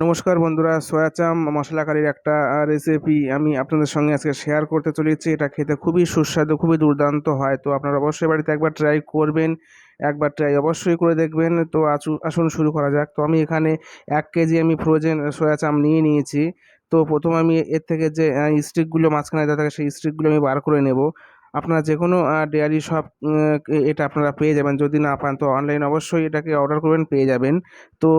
নমস্কার বন্ধুরা সয়া চাম মশলা কারির একটা রেসিপি আমি আপনাদের সঙ্গে আজকে শেয়ার করতে চলেছি। এটা খেতে খুবই সুস্বাদু, খুবই দুর্দান্ত হয়। তো আপনারা অবশ্যই বাড়িতে একবার ট্রাই করবেন, একবার ট্রাই অবশ্যই করে দেখবেন। তো আসুন শুরু করা যাক। তো আমি এখানে এক কেজি আমি ফ্রোজেন সয়া চাম নিয়ে নিয়েছি। তো প্রথম আমি এর থেকে যে স্টিকগুলো মাঝখানে দেওয়া থাকে, সেই স্টিকগুলো আমি বার করে নেব। আপনারা যে কোনো ডেয়ারি শপ এটা আপনারা পেয়ে যাবেন। যদি না পান, তো অনলাইনে অবশ্যই এটাকে অর্ডার করবেন, পেয়ে যাবেন। তো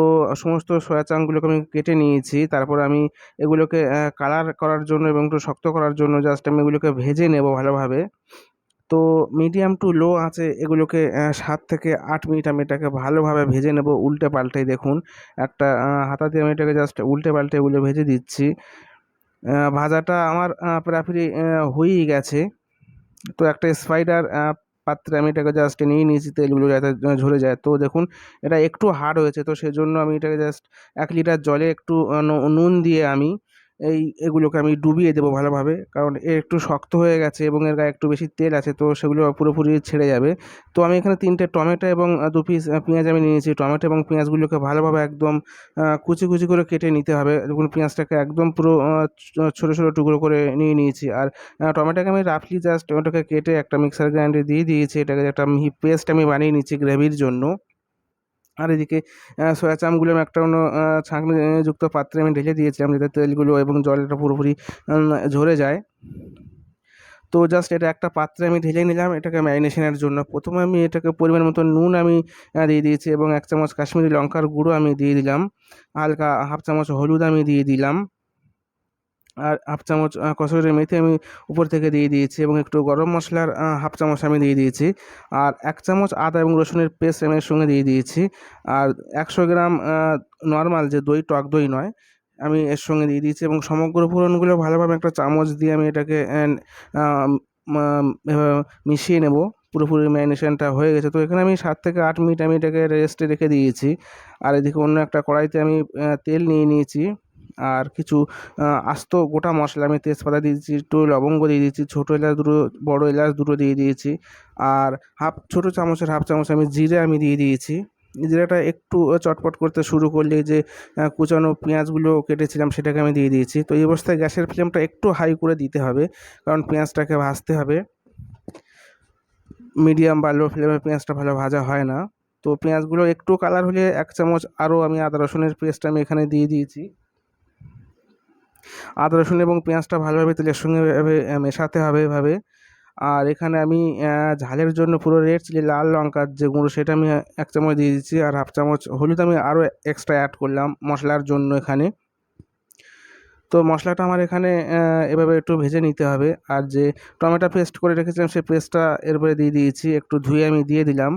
সমস্ত সয়া চাংগুলোকে আমি কেটে নিয়েছি। তারপর আমি এগুলোকে কালার করার জন্য এবং একটু শক্ত করার জন্য জাস্ট আমি এগুলোকে ভেজে নেব ভালোভাবে। তো মিডিয়াম টু লো আছে এগুলোকে সাত থেকে আট মিনিট আমি এটাকে ভালোভাবে ভেজে নেব উল্টে পাল্টে দেখুন। একটা হাতা দিয়ে আমি এটাকে জাস্ট উল্টে পাল্টে এগুলো ভেজে দিচ্ছি। ভাজাটা আমার প্রায় হয়েই গেছে। তো একটা স্পাইডার পাত্রে আমি এটাকে জাস্ট নিয়ে নিয়েছি, তেলগুলো যাতে ঝরে যায়। তো দেখুন, এটা একটু হার্ড হয়েছে, তো সেজন্য আমি এটাকে জাস্ট এক লিটার জলে একটু নুন দিয়ে আমি এই এগুলোকে আমি ডুবিয়ে দেবো ভালোভাবে। কারণ এ একটু শক্ত হয়ে গেছে এবং এর গায়ে একটু বেশি তেল আছে, তো সেগুলো পুরোপুরি ছেড়ে যাবে। তো আমি এখানে তিনটে টমেটো এবং দু পিস পেঁয়াজ আমি নিয়েছি। টমেটো এবং পেঁয়াজগুলোকে ভালোভাবে একদম কুচি কুচি করে কেটে নিতে হবে। দেখুন, পেঁয়াজটাকে একদম পুরো ছোটো ছোটো টুকরো করে নিয়ে নিয়েছি। আর টমেটোকে আমি রাফলি জাস্ট টমেটোকে কেটে একটা মিক্সার গ্রাইন্ডারে দিয়ে দিয়েছি। এটাকে একটা পেস্ট আমি বানিয়ে নিচ্ছি গ্রেভির জন্য। আর এদিকে সয়া চামগুলো আমি একটা অন্য ছাঁকনিযুক্ত পাত্রে আমি ঢেলে দিয়েছিলাম, যাতে তেলগুলো এবং জলটা পুরোপুরি ঝরে যায়। তো জাস্ট এটা একটা পাত্রে আমি ঢেলে নিলাম, এটাকে ম্যারিনেশনের জন্য। প্রথমে আমি এটাকে পরিমাণ মতো নুন আমি দিয়ে দিয়েছি এবং এক চামচ কাশ্মীরি লঙ্কার গুঁড়ো আমি দিয়ে দিলাম। হালকা হাফ চামচ হলুদ আমি দিয়ে দিলাম। আর হাফ চামচ কসুরি মেথি আমি উপর থেকে দিয়ে দিয়েছি এবং একটু গরম মশলার হাফ চামচ আমি দিয়ে দিয়েছি। আর এক চামচ আদা এবং রসুনের পেস্ট আমি সঙ্গে দিয়ে দিয়েছি। আর একশো গ্রাম নর্মাল যে দই, টক দই নয়, আমি এর সঙ্গে দিয়ে দিয়েছি এবং সমগ্র ফোড়নগুলো ভালোভাবে একটা চামচ দিয়ে আমি এটাকে মিশিয়ে নেব। পুরোপুরি ম্যারিনেশনটা হয়ে গেছে। তো এখানে আমি সাত থেকে আট মিনিট আমি এটাকে রেস্টে রেখে দিয়েছি। আর এদিকে অন্য একটা কড়াইতে আমি তেল নিয়ে নিয়েছি। আর কিছু আস্ত গোটা মশলা আমি তেজপাতা দিয়ে দিয়েছি, একটু লবঙ্গ দিয়ে দিয়েছি, ছোটো এলাচ দুটো, বড়ো এলাচ দুটো দিয়ে দিয়েছি, আর হাফ, ছোটো চামচের হাফ চামচ আমি জিরে আমি দিয়ে দিয়েছি। জিরাটা একটু চটপট করতে শুরু করলে যে কুচানো পেঁয়াজগুলো কেটেছিলাম সেটাকে আমি দিয়ে দিয়েছি। তো এই অবস্থায় গ্যাসের ফ্লেমটা একটু হাই করে দিতে হবে, কারণ পেঁয়াজটাকে ভাজতে হবে। মিডিয়াম বা লো ফ্লেমে পেঁয়াজটা ভালো ভাজা হয় না। তো পেঁয়াজগুলো একটু কালার হলে এক চামচ আরও আমি আদা রসুনের পেস্ট আমি এখানে দিয়ে দিয়েছি। আদা রসুন এবং পেঁয়াজটা ভালোভাবে তেলের সঙ্গে মেশাতে হবে এভাবে। আর এখানে আমি ঝালের জন্য পুরো রেড চিলি লাল লঙ্কার যে গুঁড়ো সেটা আমি এক চামচ দিয়ে দিচ্ছি আর হাফ চামচ হলুদ আমি আরও এক্সট্রা অ্যাড করলাম মশলার জন্য এখানে। তো মশলাটা আমার এখানে এভাবে একটু ভেজে নিতে হবে। আর যে টমেটো পেস্ট করে রেখেছিলাম সেই পেস্টটা এরপরে দিয়ে দিয়েছি, একটু ধুয়ে আমি দিয়ে দিলাম।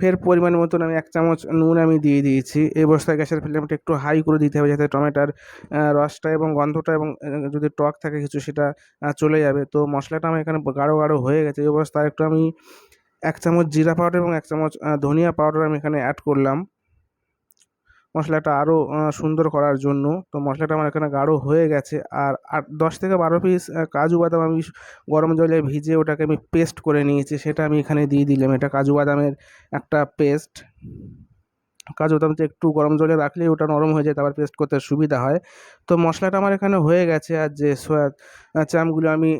ফের পরিমাণ মতন আমি এক চামচ নুন আমি দিয়ে দিয়েছি। এই অবস্থায় গ্যাসের ফ্লেমটা একটু হাই করে দিতে হবে যাতে টমেটোর রসটা এবং গন্ধটা এবং যদি টক থাকে কিছু সেটা চলে যাবে। তো মশলাটা আমার এখানে গাঢ় গাঢ় হয়ে গেছে। এই অবস্থায় একটু আমি এক চামচ জিরা পাউডার এবং এক চামচ ধনিয়া পাউডার আমি এখানে অ্যাড করলাম। মশলাটা আরও সুন্দর করার জন্য। তো মশলাটা আমার এখানে গাঢ় হয়ে গেছে। আর দশ থেকে বারো পিস কাজু বাদাম আমি গরম জলে ভিজে ওটাকে আমি পেস্ট করে নিয়েছি, সেটা আমি এখানে দিয়ে দিলাম। এটা কাজু বাদামের একটা পেস্ট কাজু বাদামটা একটু গরম জলে রাখলে ওটা নরম হয়ে যায়, তারপর পেস্ট করতে সুবিধা হয়। তো মশলাটা আমার এখানে হয়ে গেছে। আর যে সোয়া চামগুলো আমি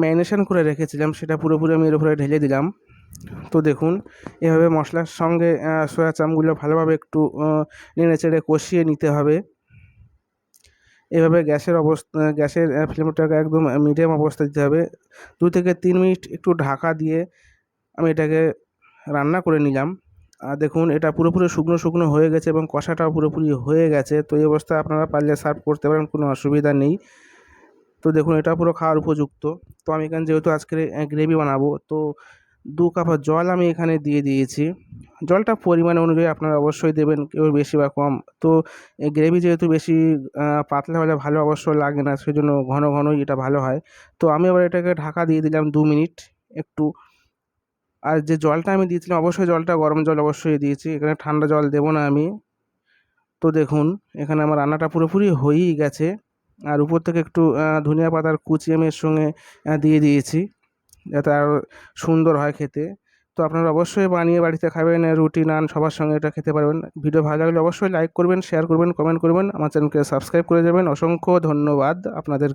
ম্যারিনেশন করে রেখেছিলাম, সেটা পুরোপুরি আমি এর উপরে ঢেলে দিলাম। তো দেখুন, এভাবে মশলার সঙ্গে সয়া চামগুলো ভালোভাবে একটু নেড়ে চেড়ে কষিয়ে নিতে হবে। এভাবে গ্যাসের অবস্থা, গ্যাসের ফ্লেমটাকে একদম মিডিয়াম অবস্থা দিতে হবে। দু থেকে তিন মিনিট একটু ঢাকা দিয়ে আমি এটাকে রান্না করে নিলাম। আর দেখুন, এটা পুরোপুরি শুকনো শুকনো হয়ে গেছে এবং কষাটাও পুরোপুরি হয়ে গেছে। তো এই অবস্থায় আপনারা পারলে সার্ভ করতে পারেন, কোনো অসুবিধা নেই। তো দেখুন, এটা পুরো খাওয়ার উপযুক্ত। তো আমি এখানে যেহেতু আজকে গ্রেভি বানাবো, তো দু কাপ জল আমি এখানে দিয়ে দিয়েছি। জলটা পরিমাণ অনুযায়ী আপনারা অবশ্যই দেবেন, কেউ বেশি বা কম। তো গ্রেভি যেহেতু বেশি পাতলা হলে ভালো অবশ্য লাগে না, সেজন্য ঘন ঘনই এটা ভালো হয়। তো আমি আবার এটাকে ঢাকা দিয়ে দিলাম দু মিনিট একটু। আর যে জলটা আমি দিয়েছিলাম, অবশ্যই জলটা, গরম জল অবশ্যই দিয়েছি। এখানে ঠান্ডা জল দেবো না আমি। তো দেখুন, এখানে আমার রান্নাটা পুরোপুরি হয়েই গেছে। আর উপর থেকে একটু ধনিয়া পাতার কুচি আমি এর সঙ্গে দিয়ে দিয়েছি। যাতে আরও সুন্দর হয় খেতে। তো আপনারা অবশ্যই বানিয়ে বাড়িতে খাবেন রুটি নান সবার সঙ্গে এটা খেতে পারবেন। ভিডিও ভালো লাগলে অবশ্যই লাইক করবেন শেয়ার করবেন কমেন্ট করবেন। আমার চ্যানেলকে সাবস্ক্রাইব করে যাবেন। অসংখ্য ধন্যবাদ আপনাদেরকে।